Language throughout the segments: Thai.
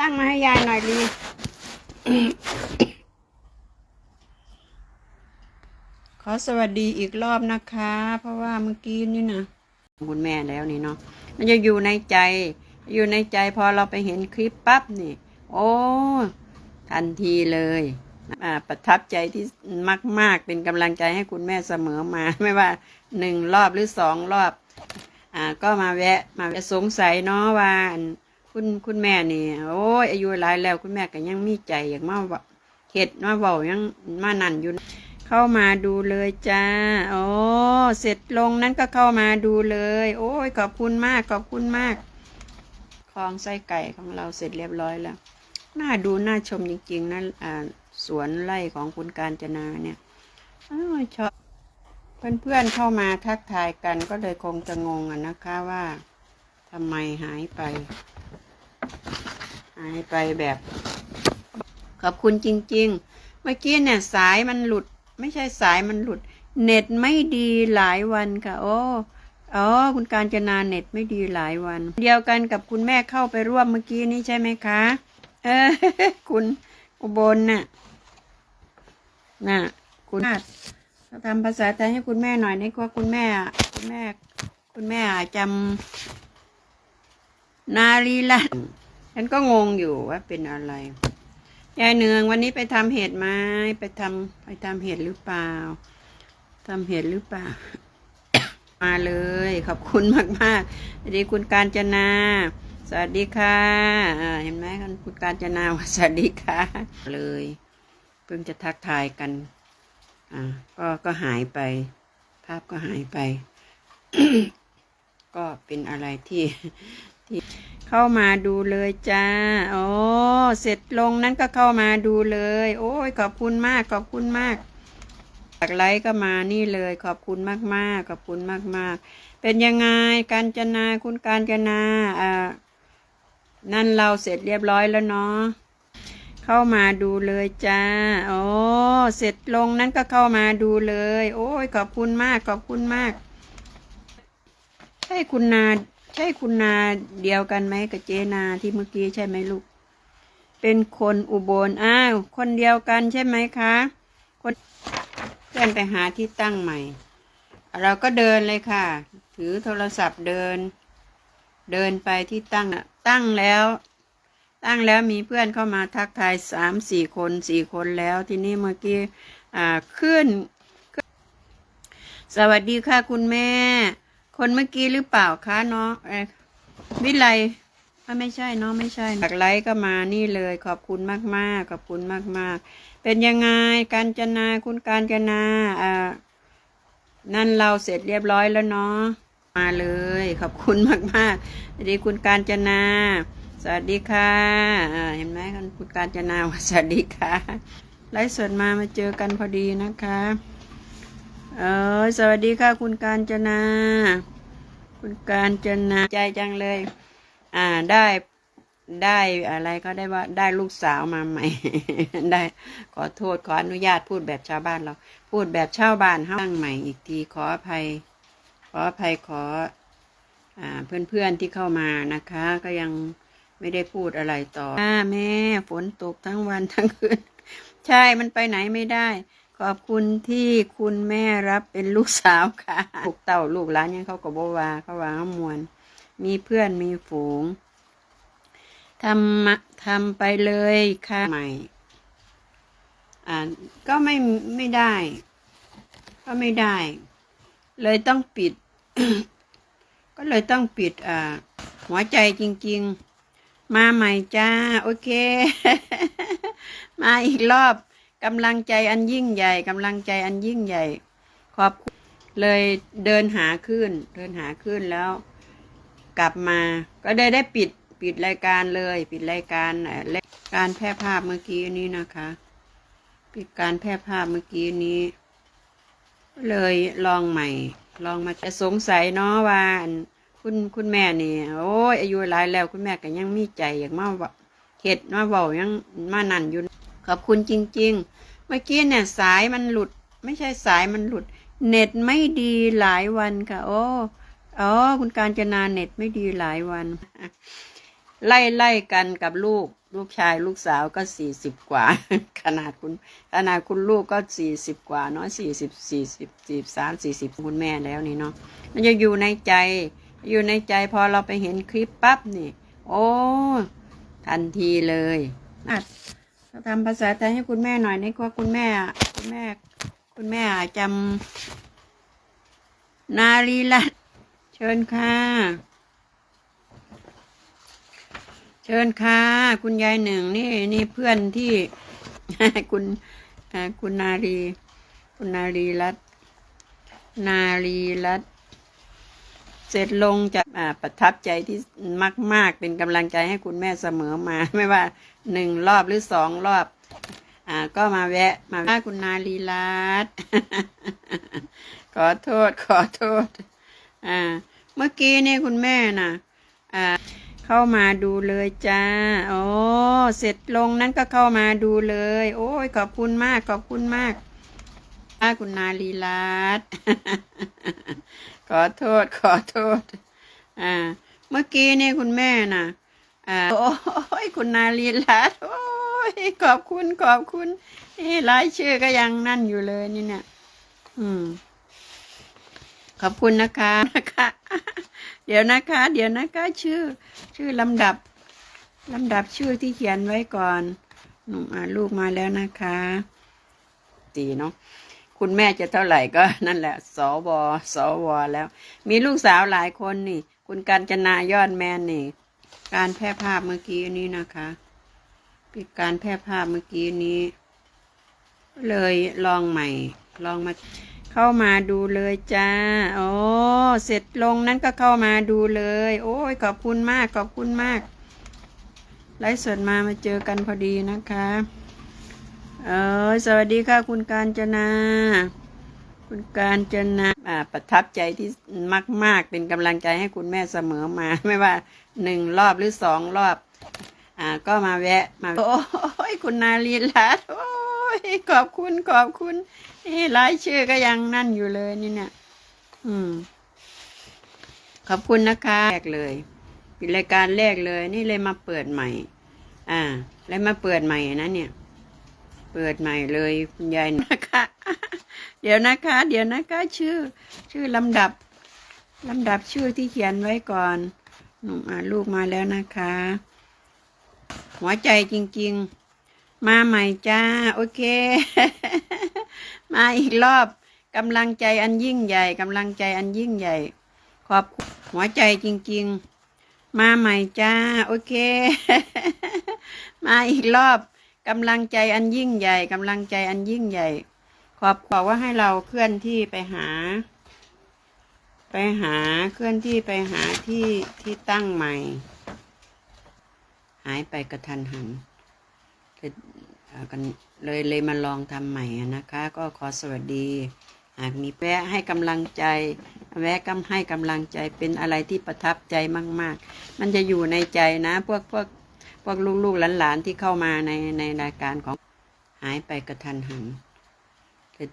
ตั้งมาให้ยายหน่อยลีขอสวัสดีอีกรอบนะคะ เพราะว่าเมื่อกี้นี่นะคุณแม่แล้วนี่เนาะมันจะอยู่ในใจ อยู่ในใจพอเราไปเห็นคลิปปั๊บนี่ โอ้ ทันทีเลยอ่าประทับใจที่มาก ๆ เป็นกำลังใจให้คุณแม่เสมอมา ไม่ว่าหนึ่งรอบหรือสองรอบ อ่า ก็มาแวะ มาแวะสงสัยเนาะว่าอัน คุณคุณแม่นี่โอ้ยอายุหลายแล้วคุณแม่ก็ยังมีใจอย่ากมาว่าเห็ดมาเบายังมานั่นอยู่ เข้ามาดูเลยจ้าโอ้เสร็จลงนั้นก็เข้ามาดูเลย โอ้ยขอบคุณมากขอบคุณมากคลองไส้ไก่ของเราเสร็จเรียบร้อยแล้วน่าดูน่าชมจริงๆนะอ่าสวนไร่ของคุณการจนาเนี่ยอชอบเพื่อนๆเข้ามาทักทายกันก็เลยคงจะงงอะนะคะว่าทำไมหายไป หายไปแบบ ขอบคุณจริง ๆ เมื่อกี้เนี่ยสายมันหลุด ไม่ใช่สายมันหลุด เน็ตไม่ดีหลายวันค่ะ โอ้อ๋อคุณการจนาเน็ตไม่ดีหลายวัน เดียวกันกับคุณแม่เข้าไปร่วมเมื่อกี้นี้ใช่ไหมคะ เออ คุณอุบลน่ะน่ะ คุณเราทำภาษาไทยให้คุณแม่หน่อยนี่ว่าคุณแม่ คุณแม่ คุณแม่จำนารีลัตน์ ฉันก็งงอยู่ว่าเป็นอะไร ยายเนืองวันนี้ไปทำเห็ดไหมไปทำไปทำเห็ดหรือเปล่าทำเห็ดหรือเปล่า มาเลย ขอบคุณมากมากๆสวัสดีคุณการจนา สวัสดีค่ะเห็นไหมคุณการจนาสวัสดีค่ะ เลย เพิ่งจะทักทายกัน อ่า ก็ก็หายไป ภาพก็หายไป ก็เป็นอะไรที่ที่ เข้ามาดูเลยจ้าโอ้เสร็จลงนั้นก็เข้ามาดูเลย โอ้ยขอบคุณมากขอบคุณมากจากไลค์ก็มานี่เลยขอบคุณมากมากๆขอบคุณมากมากๆ เป็นยังไงการจนาคุณการจนาอ่านั่นเราเสร็จเรียบร้อยแล้วเนาะเข้ามาดูเลยจ้าโอ้เสร็จลงนั้นก็เข้ามาดูเลย โอ้ยขอบคุณมากขอบคุณมากใช่คุณนา ใช่คุณนาเดียวกันไหมกับเจนาที่เมื่อกี้ใช่ไหมลูก เป็นคนอุบลอ้าวคนเดียวกันใช่ไหมคะ คนเพื่อนไปหาที่ตั้งใหม่ เราก็เดินเลยค่ะ ถือโทรศัพท์เดิน เดินไปที่ตั้งน่ะตั้งแล้ว ตั้งแล้วมีเพื่อนเข้ามาทักทายสามสี่คนสี่คนแล้วทีนี้เมื่อกี้อ่าขึ้น สวัสดีค่ะคุณแม่ คนเมื่อกี้หรือเปล่าคะเนาะเอ่อวิไลอ่ไม่ใช่เนาะไม่ใช่จากไลค์ก็มานี่เลยขอบคุณมากมากๆขอบคุณมากมากๆเป็นยังไงการจนาคุณการจนาอ่านั่นเราเสร็จเรียบร้อยแล้วเนาะมาเลย ขอบคุณมากมากๆสวัสดีคุณการจนา สวัสดีค่ะเห็นไหมคุณการจนาสวัสดีค่ะไลฟ์สดมามาเจอกันพอดีนะคะ เออสวัสดีค่ะ คุณการจนา คุณการจนาใจจังเลย อ่าได้ได้อะไรก็ได้ว่าได้ลูกสาวมาใหม่ ได้ขอโทษขออนุญาตพูดแบบชาวบ้านเรา พูดแบบชาวบ้านเฮาตั้งใหม่อีกทีขออภัย ขออภัยขออ่าเพื่อนๆที่เข้ามานะคะ ก็ยังไม่ได้พูดอะไรต่ออ่แม่ฝนตกทั้งวันทั้งคืนใช่มันไปไหนไม่ได้ ขอบคุณที่คุณแม่รับเป็นลูกสาวค่ะลูกเต่าลูกหลานยังเขาก็บว่าเขาว่าเขามวนมีเพื่อนมีฝูงทำมาทำไปเลยค่ะใหม่อ่าก็ไม่ไม่ได้ ก็ไม่ได้ เลยต้องปิด ก็เลยต้องปิดอ่าหัวใจจริง ๆ มาใหม่จ้า โอเค มาอีกรอบ กำลังใจอันยิ่งใหญ่กำลังใจอันยิ่งใหญ่ ขอบคุณเลยเดินหาขึ้น เดินหาขึ้นแล้ว กลับมา ก็ได้ได้ปิดปิดรายการเลย ปิดรายการเอ่อรายการแพร่ภาพเมื่อกี้นี้นะคะ ปิดการแพร่ภาพเมื่อกี้นี้ เลยลองใหม่ ลองมาจะสงสัยเนาะว่าคุณคุณแม่นี่โอ้ยอายุหลายแล้วคุณแม่ก็ยังมีใจอยากมาเห็ดมาเบายังมานั่นอยู่ ขอบคุณจริง ๆ เมื่อกี้เนี่ยสายมันหลุด ไม่ใช่สายมันหลุด เน็ตไม่ดีหลายวันค่ะ โอ้อ๋อคุณการจนาเน็ตไม่ดีหลายวัน ไล่ไล่กันกับลูก ลูกชายลูกสาวก็สี่สิบกว่า ขนาดคุณขนาดคุณลูกก็สี่สิบกว่าเนาะสี่สิบสี่สิบสี่สามสี่สิบคุณแม่แล้วนี่เนาะมันจะอยู่ในใจ อยู่ในใจพอเราไปเห็นคลิปปั๊บนี่ โอ้ ทันทีเลย อัดเราทำภาษาไทยให้คุณแม่หน่อยนี่ว่าคุณแม่ คุณแม่ คุณแม่จำนาลีลัดเชิญค่ะ เชิญค่ะ คุณยายหนึ่งนี่นี่เพื่อนที่คุณคุณนารี คุณนารีรัตนารีรัตน เสร็จลงจากอ่าประทับใจที่มาก ๆ เป็นกำลังใจให้คุณแม่เสมอมา ไม่ว่าหนึ่งรอบหรือสองรอบ อ่า ก็มาแวะ มาว่าคุณนารีรัตขอโทษ ขอโทษ อ่า เมื่อกี้นี่คุณแม่น่ะ อ่า เข้ามาดูเลยจ้า โอ้ เสร็จลงนั้นก็เข้ามาดูเลย โอ้ยขอบคุณมาก ขอบคุณมาก อาคุณนาลีรัตขอโทษ ขอโทษ อ่า เมื่อกี้นี่คุณแม่น่ะ อ่า โอ้ยคุณนาลีรัตโอ้ยขอบคุณขอบคุณนี่รายชื่อก็ยังนั่นอยู่เลยนี่เนี่ย อืม ขอบคุณนะคะนะคะ เดี๋ยวนะคะ เดี๋ยวนะคะ ชื่อ ชื่อลำดับลำดับชื่อที่เขียนไว้ก่อนหนุ่มาลูกมาแล้วนะคะ ตีเนาะ คุณแม่จะเท่าไหร่ก็นั่นแหละ สว สวแล้ว มีลูกสาวหลายคนนี่ คุณการจนายอดแมนนี่ การแพร่ภาพเมื่อกี้นี้นะคะปิดการแพร่ภาพเมื่อกี้นี้ เลยลองใหม่ ลองมาเข้ามาดูเลยจ้า โอ้เสร็จลงนั้นก็เข้ามาดูเลย โอ้ยขอบคุณมากขอบคุณมากไลฟ์สดมามาเจอกันพอดีนะคะ เออสวัสดีค่ะคุณการจนา คุณการจนาประทับใจที่มาก ๆ เป็นกำลังใจให้คุณแม่เสมอมา ไม่ว่าหนึ่งรอบหรือสองรอบ อ่า ก็มาแวะมา โอ้ยคุณนาลีรัตโอ้ยขอบคุณขอบคุณนี่รายชื่อก็ยังนั่นอยู่เลยนี่เนี่ย อืม ขอบคุณนะคะแรกเลยปิดรายการแรกเลย นี่เลยมาเปิดใหม่ อ่า เลยมาเปิดใหม่นะเนี่ย เปิดใหม่เลยคุณยายนะคะ เดี๋ยวนะคะ เดี๋ยวนะคะ ชื่อ ชื่อลำดับลำดับชื่อที่เขียนไว้ก่อนหนุ่มอ่านลูกมาแล้วนะคะ หัวใจจริง ๆ มาใหม่จ้า โอเค มาอีกรอบกำลังใจอันยิ่งใหญ่กำลังใจอันยิ่งใหญ่ ขอบคุณหัวใจจริง ๆ มาใหม่จ้า โอเค มาอีกรอบ กำลังใจอันยิ่งใหญ่กำลังใจอันยิ่งใหญ่ ขอบบอกว่าให้เราเคลื่อนที่ไปหา ไปหาเคลื่อนที่ไปหาที่ที่ตั้งใหม่ หายไปกระทันหันเลยเอ่อกันเลยเลยมาลองทำใหม่นะคะ ก็ขอสวัสดี หากมีแวะให้กำลังใจ แวะกำให้กำลังใจเป็นอะไรที่ประทับใจมาก ๆ มันจะอยู่ในใจนะ พวกพวก วกลูกๆหลานๆที่เข้ามาในในรายการของหายไปกระทันหันเลย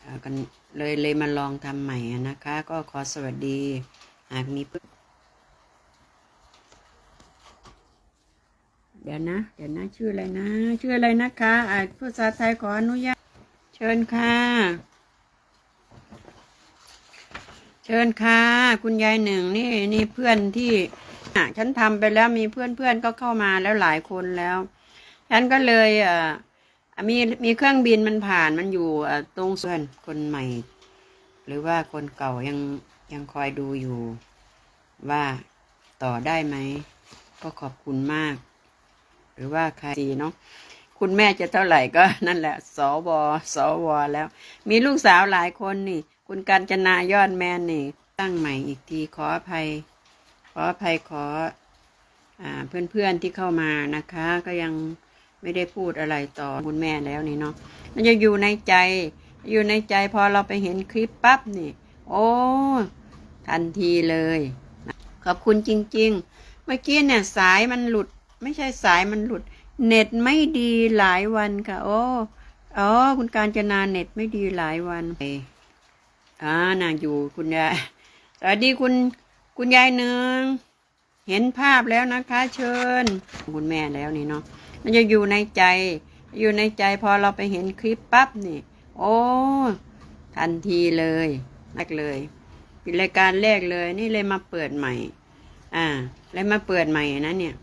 เอ่อกันเลยเลยมาลองทำใหม่นะคะ ก็ขอสวัสดีหากมีเดี๋ยวนะ เดี๋ยวนะ ชื่ออะไรนะ ชื่ออะไรนะคะอ่าภาษาไทยขออนุญาต เชิญค่ะ เชิญค่ะ คุณยายหนึ่งนี่นี่เพื่อนที่ ฉันทำไปแล้วมีเพื่อนเพื่อนก็เข้ามาแล้วหลายคนแล้วฉันก็เลยเอ่อมีมีเครื่องบินมันผ่านมันอยู่อ่ตรงเพื่อนคนใหม่ หรือว่าคนเก่ายังยังคอยดูอยู่ ว่าต่อได้ไหม ก็ขอบคุณมาก หรือว่าใครดีเนาะคุณแม่จะเท่าไหร่ก็นั่นแหละสวสวแล้ว มีลูกสาวหลายคนนี่ คุณการจนายอดแมนนี่ ตั้งใหม่อีกทีขออภัย ขออภัยขออเพื่อนๆที่เข้ามานะคะ ก็ยังไม่ได้พูดอะไรต่อคุณแม่แล้วนี่เนาะมันจะอยู่ในใจอยู่ในใจพอเราไปเห็นคลิปปั๊บนี่ โอ้ทันทีเลยขอบคุณจริง ๆ เมื่อกี้เนี่ยสายมันหลุด ไม่ใช่สายมันหลุด เน็ตไม่ดีหลายวันค่ะ โอ้อ๋อคุณการจนาเน็ตไม่ดีหลายวันอ่าน่าอยู่คุณยายสวัสดีคุณ คุณยายหนึ่ง เห็นภาพแล้วนะคะ เชิญ คุณแม่แล้วนี่เนาะมันจะอยู่ในใจ อยู่ในใจพอเราไปเห็นคลิปปั๊บนี่ โอ้ ทันทีเลยนักเลยปิดรายการแรกเลย นี่เลยมาเปิดใหม่ อ่าเลยมาเปิดใหม่นะเนี่ย